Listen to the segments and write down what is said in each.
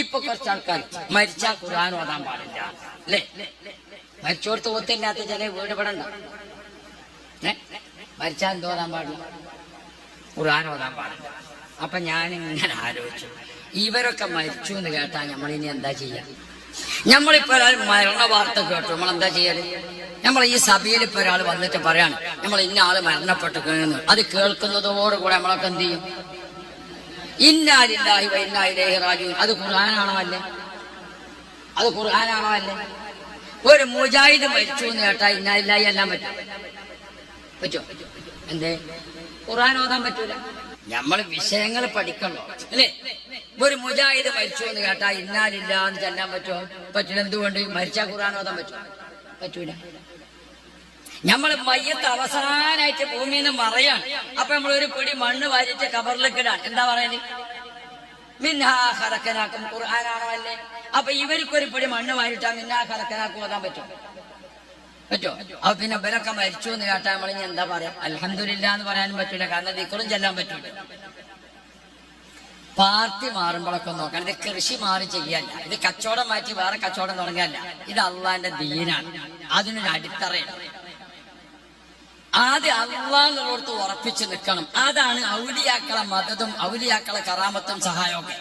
ഇപ്പൊ കുറച്ച് ആൾക്കാർ മരിച്ചാൽ ഖുർആൻ ഓതാൻ പാടില്ല. അല്ലേ മരിച്ചോടത്ത് ഒത്തില്ലാത്ത ചില വീട് പെടണ്ട? മരിച്ചാൽ എന്തോ ഓതാൻ പാടില്ല? ഖുർആൻ ഓതാൻ പാടില്ല. അപ്പൊ ഞാൻ ഇങ്ങനെ ആലോചിച്ചു. ഇവരൊക്കെ മരിച്ചു എന്ന് കേട്ടാ നമ്മളിനി എന്താ ചെയ്യാ? നമ്മളിപ്പോ ഒരാൾ മരണ വാർത്ത കേട്ടു. നമ്മൾ എന്താ ചെയ്യൽ? നമ്മൾ ഈ സഭയിൽ ഇപ്പൊ ഒരാൾ വന്നിട്ട് പറയാണ് നമ്മൾ ഇന്ന ആൾ മരണപ്പെട്ടു അത് കേൾക്കുന്നതോടുകൂടെ നമ്മളൊക്കെ എന്ത് ചെയ്യും? ഇന്നാലില്ലാഹി വ ഇന്നാ ഇലൈഹി റാജിഊൻ. അത് ഖുർആനാണോ അല്ലേ? അത് ഖുർആനാണോ അല്ലേ? ഒരു മുജാഹിദ് മരിച്ചു എന്ന് കേട്ടാ ഇന്നാലില്ലാഹി എല്ലാം പറ്റും. പറ്റോ എന്തേ? ഖുർആൻ ഓതാൻ പറ്റൂല. നമ്മൾ വിഷയങ്ങൾ പഠിക്കണോ അല്ലേ? ഒരു മുജാഹിദ് മരിച്ചു എന്ന് കേട്ടാ ഇന്നാലില്ല എന്ന് ചെല്ലാൻ പറ്റുമോ പറ്റില്ല. എന്തുകൊണ്ട്? മരിച്ചാ ഖുർആൻ ഓതാൻ പറ്റുമോ പറ്റൂല. നമ്മൾ മയ്യത്ത് അവസാനായിട്ട് ഭൂമിയിൽ നിന്ന് മറയാണ്. അപ്പൊ നമ്മൾ ഒരു പിടി മണ്ണ് വാരിച്ച് കബറിലേക്ക് ഇടാൻ എന്താ പറയുന്നത് മിന്നാ ഖലഖനാക്കും ഖുർആനാണോ അല്ലേ അപ്പൊ ഇവർക്കൊരു പിടി മണ്ണ് വാരിട്ടാ മിന്നാ ഖലഖനാക്കും ഓതാൻ പറ്റും. പറ്റോ? അപ്പൊ പിന്നെ ഇവരൊക്കെ മരിച്ചു എന്ന് കേട്ടാ നമ്മൾ ഇനി എന്താ പറയാ? അലഹന്ദില്ല എന്ന് പറയാനും പറ്റൂല. കാരണം ദിക്കറും ചെല്ലാൻ പറ്റൂല. പാർട്ടി മാറുമ്പോഴൊക്കെ നോക്കണം. ഇത് കൃഷി മാറി ചെയ്യല്ല. ഇത് കച്ചവടം മാറ്റി വേറെ കച്ചവടം തുടങ്ങല്ല. ഇത് അള്ളാന്റെ ദീനാണ്. അതിനൊരു അടിത്തറയാണ്. ആദ്യം അള്ളാഹിനോടത്ത് ഉറപ്പിച്ച് നിൽക്കണം. അതാണ് ഔലിയാക്കളെ മതതും ഔലിയാക്കളെ കറാമത്തും സഹായമൊക്കെ.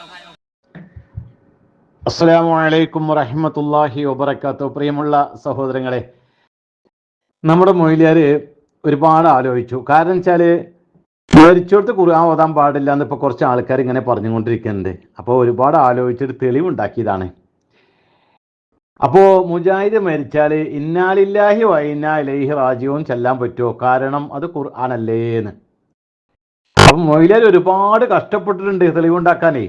അസ്സലാമു അലൈക്കും വറഹ്മത്തുള്ളാഹി വബറകാത്തു. പ്രിയമുള്ള സഹോദരങ്ങളെ നമ്മുടെ മൊയിലിയാർ ഒരുപാട് ആലോചിച്ചു. കാരണം വെച്ചാൽ മരിച്ചോടത്ത് ഖുർആൻ ഓതാൻ പാടില്ല എന്ന് ഇപ്പോൾ കുറച്ച് ആൾക്കാർ ഇങ്ങനെ പറഞ്ഞുകൊണ്ടിരിക്കുന്നുണ്ട്. അപ്പോൾ ഒരുപാട് ആലോചിച്ചിട്ട് തെളിവുണ്ടാക്കിയതാണ്. അപ്പോൾ മുജാഹിദ് മരിച്ചാൽ ഇന്നാലില്ലാഹി വൈന്നാ ഇലൈഹി ചെല്ലാൻ പറ്റുമോ കാരണം അത് ഖുർആനല്ലേ എന്ന്. അപ്പം മൊയ്ലാൽ ഒരുപാട് കഷ്ടപ്പെട്ടിട്ടുണ്ട് തെളിവുണ്ടാക്കാനേ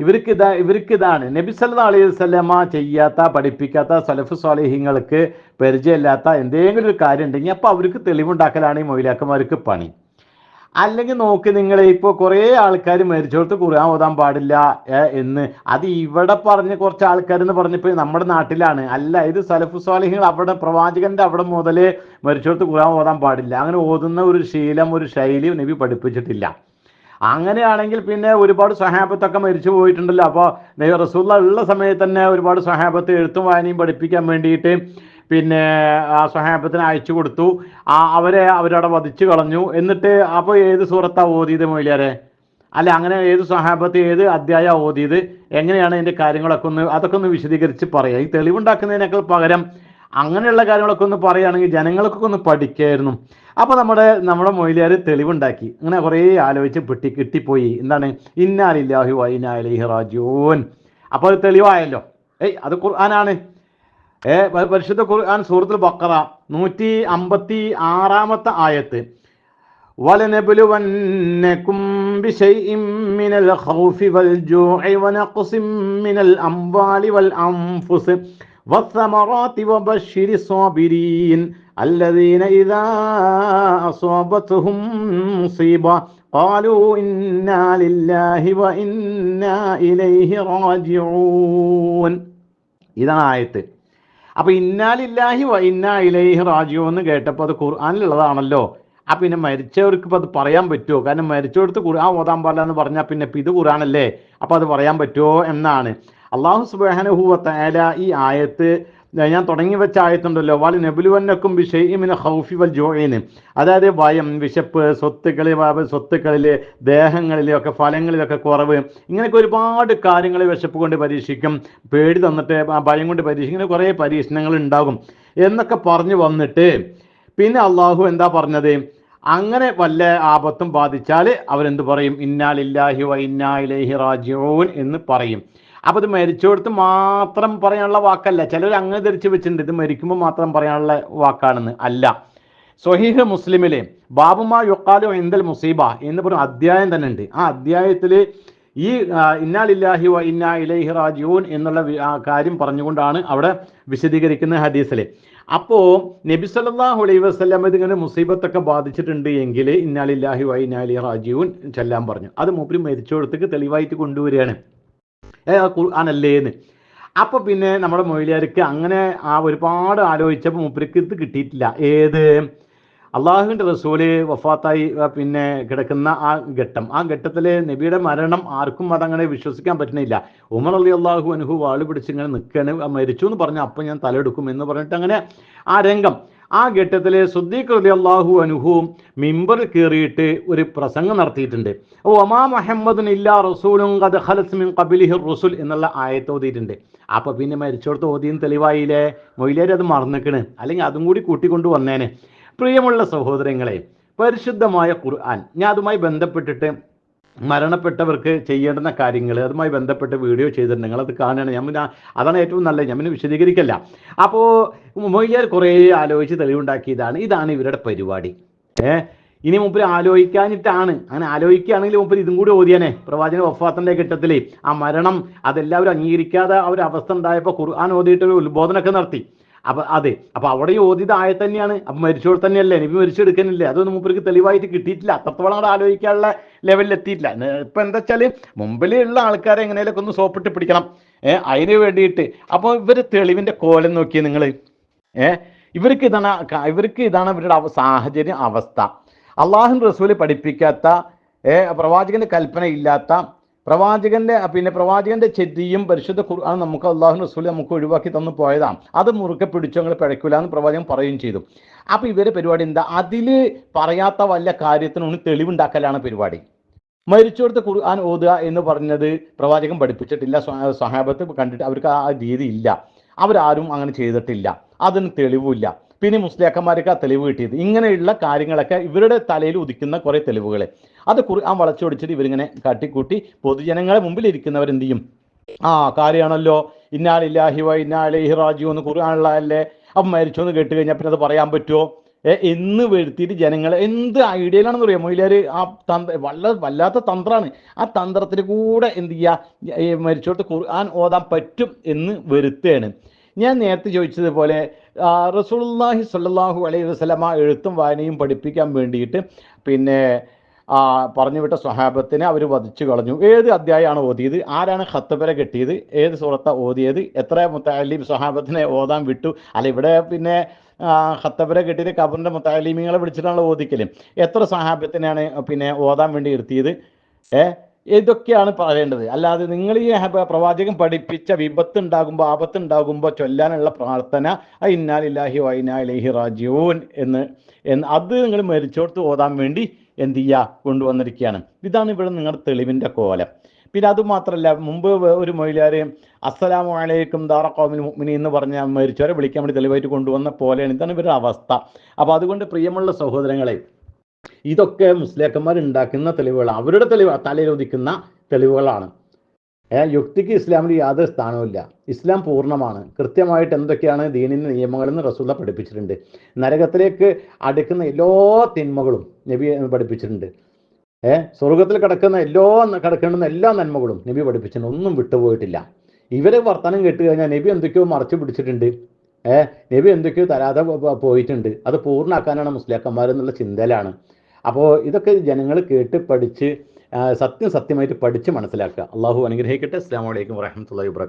ഇവർക്ക് ഇതാ ഇവർക്ക് ഇതാണ്. നബി സല്ലാ അലൈഹി വസല്ലമ ചെയ്യാത്ത പഠിപ്പിക്കാത്ത സലഫ് സ്വാലേഹിങ്ങൾക്ക് പരിചയമില്ലാത്ത എന്തെങ്കിലും ഒരു കാര്യം ഉണ്ടെങ്കിൽ അപ്പോൾ അവർക്ക് തെളിവുണ്ടാക്കലാണ് ഈ മൊയിലാക്കന്മാർക്ക് പണി. അല്ലെങ്കിൽ നോക്ക് നിങ്ങൾ ഇപ്പോൾ കുറേ ആൾക്കാർ മരിച്ചോടത്ത് ഖുർആൻ ഓതാൻ പാടില്ല എന്ന്. അത് ഇവിടെ പറഞ്ഞ കുറച്ച് ആൾക്കാർ എന്ന് പറഞ്ഞപ്പോൾ നമ്മുടെ നാട്ടിലാണ്. അല്ല ഇത് സലഫു സ്വാലിഹികൾ അവിടെ പ്രവാചകന്റെ അവിടെ മുതൽ മരിച്ചോടത്ത് ഖുർആൻ ഓതാൻ പാടില്ല. അങ്ങനെ ഓതുന്ന ഒരു ശീലം ഒരു ശൈലി നബി പഠിപ്പിച്ചിട്ടില്ല. അങ്ങനെയാണെങ്കിൽ പിന്നെ ഒരുപാട് സഹാബത്തൊക്കെ മരിച്ചു പോയിട്ടുണ്ടല്ലോ. അപ്പോൾ റസൂള്ള ഉള്ള സമയത്ത് തന്നെ ഒരുപാട് സഹാബത്ത് എഴുത്തും വായനയും പഠിപ്പിക്കാൻ വേണ്ടിയിട്ട് പിന്നെ ആ സഹാബത്തിന് അയച്ചു കൊടുത്തു. ആ അവരെ അവരവിടെ വധിച്ചു കളഞ്ഞു. എന്നിട്ട് അപ്പോൾ ഏത് സൂറത്താ ഓതിയത് മൊയിലാരെ അല്ല അങ്ങനെ ഏത് സ്വഹാബത്ത് ഏത് അധ്യായ ഓതിയത് എങ്ങനെയാണ് അതിന്റെ കാര്യങ്ങളൊക്കെ ഒന്ന് അതൊക്കെ ഒന്ന് വിശദീകരിച്ച് പറയാം. ഈ തെളിവുണ്ടാക്കുന്നതിനേക്കാൾ പകരം അങ്ങനെയുള്ള കാര്യങ്ങളൊക്കെ ഒന്ന് പറയുകയാണെങ്കിൽ ജനങ്ങൾക്കൊക്കെ ഒന്ന് പഠിക്കായിരുന്നു. അപ്പോൾ നമ്മുടെ നമ്മുടെ മൊയ്ലിയാർ തെളിവുണ്ടാക്കി. അങ്ങനെ കുറേ ആലോചിച്ച് പെട്ടി കിട്ടിപ്പോയി. എന്താണ്? ഇന്നാലില്ലാഹി വൈനാലി റാജൂൻ അപ്പോൾ തെളിവായല്ലോ. ഏയ് അത് ഖുർആനാണ്. ഏ പ- പരിശുദ്ധ ഖുർആൻ സൂറത്തുൽ ബക്കറ നൂറ്റി അമ്പത്തി ആറാമത്തെ ആയത്ത് ولنبلونكم بشيء من الخوف والجوع ونقص من الأموال والأنفس والثمرات وبشر الصابرين الذين إذا أصابتهم مصيبة قالوا إنا لله وإنا إليه راجعون ഇതാണ് ആയത്ത് അപ്പൊ ഇന്നാലില്ലാഹി ഇന്നാ ഇലൈഹി റാജിയോ എന്ന് കേട്ടപ്പോൾ അത് ഖുർആാനിലുള്ളതാണല്ലോ. ആ പിന്നെ മരിച്ചവർക്ക് ഇപ്പൊ അത് പറയാൻ പറ്റുമോ കാരണം മരിച്ചവർക്ക് ഖുർആൻ ഓതാൻ പാടില്ല എന്ന് പറഞ്ഞാൽ പിന്നെ ഇത് ഖുർആനല്ലേ? അപ്പൊ അത് പറയാൻ പറ്റുമോ എന്നാണ്. അള്ളാഹു സുബാനഹുവ ഈ ആയത്ത് ഞാൻ തുടങ്ങി വെച്ച ആയത്തുണ്ടല്ലോ വാലി നെബുലുവന്നക്കും വിഷയമിന് ഹൗഫി വൽ ജോയിന് അതായത് ഭയം വിശപ്പ് സ്വത്തുക്കളിൽ സ്വത്തുക്കളിൽ ദേഹങ്ങളിലൊക്കെ ഫലങ്ങളിലൊക്കെ കുറവ്. ഇങ്ങനെയൊക്കെ ഒരുപാട് കാര്യങ്ങൾ വിശപ്പ് കൊണ്ട് പരീക്ഷിക്കും. പേടി തന്നിട്ട് ഭയം കൊണ്ട് പരീക്ഷിക്കും. ഇങ്ങനെ കുറേ പരീക്ഷണങ്ങൾ ഉണ്ടാകും. എന്നൊക്കെ പറഞ്ഞു വന്നിട്ട് പിന്നെ അള്ളാഹു എന്താ പറഞ്ഞത്? അങ്ങനെ വല്ല ആപത്തും ബാധിച്ചാൽ അവരെന്ത് പറയും? ഇന്നാലില്ലാഹി വ ഇന്നാ ഇലൈഹി റാജിഊൻ എന്ന് പറയും. അപ്പൊ ഇത് മരിച്ചോടത്ത് മാത്രം പറയാനുള്ള വാക്കല്ല. ചിലർ അങ്ങനെ ധരിച്ചു വെച്ചിട്ടുണ്ട്. ഇത് മരിക്കുമ്പോൾ മാത്രം പറയാനുള്ള വാക്കാണെന്ന് അല്ല. സ്വഹീഹ് മുസ്ലിമിലെ ബാബുമാ യുക്കാലു എന്തൽ മുസീബ എന്ന് പറഞ്ഞ അധ്യായം തന്നെ ഉണ്ട്. ആ അധ്യായത്തിൽ ഈ ഇന്നാലില്ലാഹി വ ഇന്നാ ഇലൈഹി റാജിയൂൻ എന്നുള്ള കാര്യം പറഞ്ഞുകൊണ്ടാണ് അവിടെ വിശദീകരിക്കുന്ന ഹദീസിൽ അപ്പോൾ നബി സല്ലല്ലാഹു അലൈഹി വസല്ലം ഇതിങ്ങനെ മുസീബത്തൊക്കെ ബാധിച്ചിട്ടുണ്ട് എങ്കിൽ ഇന്നാലില്ലാഹി വ ഇന്നാ ഇലൈഹി റാജിയൂൻ ചെല്ലാൻ പറഞ്ഞു. അത് മൂപ്പര് മരിച്ചോടത്തേക്ക് തെളിവായിട്ട് കൊണ്ടുവരികയാണ്. ഏ ആ ഖുർആനല്ലേ എന്ന് അപ്പൊ പിന്നെ നമ്മുടെ മൊയിലിയാർക്ക് അങ്ങനെ ആ ഒരുപാട് ആലോചിച്ചപ്പോൾ മൂപ്പർക്ക് ഇത് കിട്ടിയിട്ടില്ല. ഏത്? അള്ളാഹുവിന്റെ റസൂൽ വഫാത്തായി പിന്നെ കിടക്കുന്ന ആ ഘട്ടം. ആ ഘട്ടത്തിൽ നബിയുടെ മരണം ആർക്കും അതങ്ങനെ വിശ്വസിക്കാൻ പറ്റുന്നില്ല. ഉമർ അലി അള്ളാഹു അനുഹു വാൾ പിടിച്ച് ഇങ്ങനെ നിൽക്കുകയാണ് മരിച്ചു എന്ന് പറഞ്ഞാൽ അപ്പം ഞാൻ തലയെടുക്കും എന്ന് പറഞ്ഞിട്ട് അങ്ങനെ ആ രംഗം. ആ ഘട്ടത്തിൽ സുദ്ദീഖ് അലി അള്ളാഹു അനുഹുവും മിമ്പർ കയറിയിട്ട് ഒരു പ്രസംഗം നടത്തിയിട്ടുണ്ട്. ഓ ഒമാ മുഹമ്മദുൻ ഇല്ലാ റസൂലും മിൻ ഖബലിഹി റസൂൽ എന്നുള്ള ആയത്ത് ഓതിയിട്ടുണ്ട്. അപ്പോൾ പിന്നെ മരിച്ചോടത്ത് ഓതിയും തെളിവായില്ലേ? മൊയിലേര് അത് മറന്നിക്കണ്. അല്ലെങ്കിൽ അതും കൂടി കൂട്ടിക്കൊണ്ട് വന്നേനെ. പ്രിയമുള്ള സഹോദരങ്ങളെ പരിശുദ്ധമായ ഖുർആൻ ഞാൻ അതുമായി ബന്ധപ്പെട്ടിട്ട് മരണപ്പെട്ടവർക്ക് ചെയ്യേണ്ടുന്ന കാര്യങ്ങൾ അതുമായി ബന്ധപ്പെട്ട് വീഡിയോ ചെയ്തിട്ടുണ്ട്. നിങ്ങളത് കാണുകയാണ്. ഞാൻ അതാണ് ഏറ്റവും നല്ലത്. ഞാൻ വിശദീകരിക്കല്ല. അപ്പോൾ മൊയ്യാർ കുറേ ആലോചിച്ച് തെളിവുണ്ടാക്കിയതാണ്. ഇതാണ് ഇവരുടെ പരിപാടി. ഏ? ഇനി മുമ്പിൽ ആലോചിക്കാനിട്ടാണ്. അങ്ങനെ ആലോചിക്കുകയാണെങ്കിൽ മുമ്പിൽ ഇതും കൂടി ഓതിയാനെ. പ്രവാചന വഫാത്തിന്റെ ഘട്ടത്തിൽ ആ മരണം അതെല്ലാവരും അംഗീകരിക്കാതെ ആ ഒരു അവസ്ഥ ഉണ്ടായപ്പോൾ ഖുർആൻ ഓതിയിട്ട് ഒരു ഉത്ബോധനമൊക്കെ നടത്തി. അപ്പൊ അതെ അപ്പൊ അവിടെ യോധിത ആയ തന്നെയാണ്. അപ്പൊ മരിച്ചോട് തന്നെയല്ലേ? എനിക്ക് മരിച്ചെടുക്കാനില്ലേ? അതൊന്നും മൂപ്പർക്ക് തെളിവായിട്ട് കിട്ടിയിട്ടില്ല. അത്രത്തോളം അവിടെ ആലോചിക്കാനുള്ള ലെവലിൽ എത്തിയിട്ടില്ല. ഇപ്പൊ എന്താ വെച്ചാൽ മുമ്പിലുള്ള ആൾക്കാരെ എങ്ങനെയൊക്കെ ഒന്ന് സോപ്പിട്ട് പിടിക്കണം. ഏഹ് അതിന് വേണ്ടിയിട്ട്. അപ്പോൾ ഇവർ തെളിവിന്റെ കോലം നോക്കി നിങ്ങൾ ഏഹ് ഇവർക്ക് ഇതാണ് ഇവർക്ക് ഇതാണ് ഇവരുടെ സാഹചര്യം അവസ്ഥ. അള്ളാഹു റസൂൽ പഠിപ്പിക്കാത്ത ഏർ പ്രവാചകന്റെ കൽപ്പന ഇല്ലാത്ത പ്രവാചകന്റെ പിന്നെ പ്രവാചകന്റെ ചെരിയും പരിശുദ്ധ ഖുർആൻ നമുക്ക് അള്ളാഹു റസൂൽ നമുക്ക് ഒഴിവാക്കി തന്നു പോയതാണ്. അത് മുറുക്കെ പിടിച്ചു ഞങ്ങൾ പിഴയ്ക്കില്ല എന്ന് പ്രവാചകൻ പറയുകയും ചെയ്തു. അപ്പൊ ഇവരെ പരിപാടി എന്താ? അതിൽ പറയാത്ത വല്ല കാര്യത്തിനൊന്ന് തെളിവുണ്ടാക്കലാണ് പരിപാടി. മരിച്ചോടത്ത് ഖുർആൻ ഓതുക എന്ന് പറഞ്ഞത് പ്രവാചകൻ പഠിപ്പിച്ചിട്ടില്ല. സഹാബത്ത് കണ്ടിട്ട് അവർക്ക് ആ രീതി ഇല്ല. അവരാരും അങ്ങനെ ചെയ്തിട്ടില്ല. അതിന് തെളിവില്ല പിന്നെ മുസ്ലിയാക്കന്മാർക്ക് ആ തെളിവ് കിട്ടിയത്. ഇങ്ങനെയുള്ള കാര്യങ്ങളൊക്കെ ഇവരുടെ തലയിൽ ഉദിക്കുന്ന കുറേ തെളിവുകൾ അത് ഖുർആൻ വളച്ചൊടിച്ചിട്ട് ഇവരിങ്ങനെ കാട്ടിക്കൂട്ടി. പൊതുജനങ്ങളെ മുമ്പിൽ ഇരിക്കുന്നവർ എന്ത് ചെയ്യും? ആ കാര്യമാണല്ലോ. ഇന്നാളില്ലാഹി വ ഇന്നാലൈഹി റാജു എന്ന് ഖുർആനുള്ളതല്ലേ അപ്പം മരിച്ചു എന്ന് കേട്ട് കഴിഞ്ഞാൽ പിന്നെ അത് പറയാൻ പറ്റുമോ എന്ന് വരുത്തിയിട്ട് ജനങ്ങൾ എന്ത് ഐഡിയയിലാണെന്ന് പറയാം മൊയിലാർ ആ തന്ത്ര വല്ല വല്ലാത്ത തന്ത്രമാണ് ആ തന്ത്രത്തിന് കൂടെ എന്ത് ചെയ്യുക മരിച്ചോട്ട് ഖുർആൻ ഓതാൻ പറ്റും എന്ന് വരുത്തുകയാണ് ഞാൻ നേരത്തെ ചോദിച്ചതുപോലെ ആ, റസൂലുള്ളാഹി സ്വല്ലല്ലാഹു അലൈഹി വസല്ലമ എഴുത്തും വായനയും പഠിപ്പിക്കാൻ വേണ്ടിയിട്ട് പിന്നെ പറഞ്ഞു വിട്ട സ്വഹാബത്തിനെ അവർ വധിച്ചു കളഞ്ഞു. ഏത് അധ്യായമാണ് ഓതിയത്? ആരാണ് ഖത്തബരെ കെട്ടിയത്? ഏത് സുഹൃത്ത ഓതിയത്? എത്ര മുത്താലിം സ്വഹാബത്തിനെ ഓതാൻ വിട്ടു? അല്ല ഇവിടെ പിന്നെ ഖത്തബര കെട്ടിയത് കബറിന്റെ മുത്താലിമീങ്ങളെ വിളിച്ചിട്ടാണ് ഓദിക്കൽ എത്ര സ്വഹാബത്തിനെയാണ് പിന്നെ ഓതാൻ വേണ്ടി ഇരുത്തിയത്? ഏ? ഇതൊക്കെയാണ് പറയേണ്ടത്. അല്ലാതെ നിങ്ങൾ ഈ പ്രവാചകൻ പഠിപ്പിച്ച വിപത്ത് ഉണ്ടാകുമ്പോൾ ആപത്ത് ഉണ്ടാകുമ്പോൾ ചൊല്ലാനുള്ള പ്രാർത്ഥന "ആ ഇന്നാലില്ലാഹി വൈനാലിഹി റാജിഊൻ എന്ന് എന്ന് അത് നിങ്ങൾ മരിച്ചോടത്ത് ഓതാൻ വേണ്ടി എന്ത് ചെയ്യുക കൊണ്ടുവന്നിരിക്കുകയാണ്. ഇതാണ് ഇവിടെ നിങ്ങളുടെ തെളിവിന്റെ കോലം. പിന്നെ അതുമാത്രമല്ല മുമ്പ് ഒരു മൊയിലാര് അസ്സലാമു അലൈക്കും ദാറ കോമിൽ എന്ന് പറഞ്ഞ മരിച്ചവരെ വിളിക്കാൻ വേണ്ടി തെളിവായിട്ട് കൊണ്ടുവന്ന പോലെയാണ്. ഇതാണ് ഇവരുടെ അവസ്ഥ. അപ്പോൾ അതുകൊണ്ട് പ്രിയമുള്ള സഹോദരങ്ങളെ ഇതൊക്കെ മുസ്ലിയാക്കന്മാർ ഉണ്ടാക്കുന്ന തെളിവുകളാണ്. അവരുടെ തെളിവ് തലയിൽ ഉദിക്കുന്ന തെളിവുകളാണ് യുക്തിക്ക് ഇസ്ലാമിൽ യാതൊരു സ്ഥാനവുമില്ല ഇസ്ലാം പൂർണമാണ്. കൃത്യമായിട്ട് എന്തൊക്കെയാണ് ദീനിന്റെ നിയമങ്ങളെന്ന് റസൂല പഠിപ്പിച്ചിട്ടുണ്ട്. നരകത്തിലേക്ക് അടുക്കുന്ന എല്ലാ തിന്മകളും നബി പഠിപ്പിച്ചിട്ടുണ്ട്. ഏഹ് സ്വർഗത്തിൽ കിടക്കുന്ന എല്ലാ കിടക്കേണ്ടുന്ന എല്ലാ നന്മകളും നബി പഠിപ്പിച്ചിട്ടുണ്ട്. ഒന്നും വിട്ടുപോയിട്ടില്ല. ഇവരെ വർത്തമാനം കേട്ട് കഴിഞ്ഞാൽ നബി എന്തൊക്കെയോ മറച്ചു പിടിച്ചിട്ടുണ്ട്. ഏ നബി എന്തൊക്കെയോ തരാതെ പോയിട്ടുണ്ട്. അത് പൂർണമാക്കാനാണ് മുസ്ലിയാക്കന്മാർ എന്നുള്ള ചിന്തയിലാണ്. അപ്പോൾ ഇതൊക്കെ ജനങ്ങൾ കേട്ട് പഠിച്ച് സത്യം സത്യമായിട്ട് പഠിച്ച് മനസ്സിലാക്കുക. അള്ളാഹു അനുഗ്രഹിക്കട്ടെ. അസ്സാം വലൈക്കും വാഹമത്തല്ലാ വാബർക്കാത്തു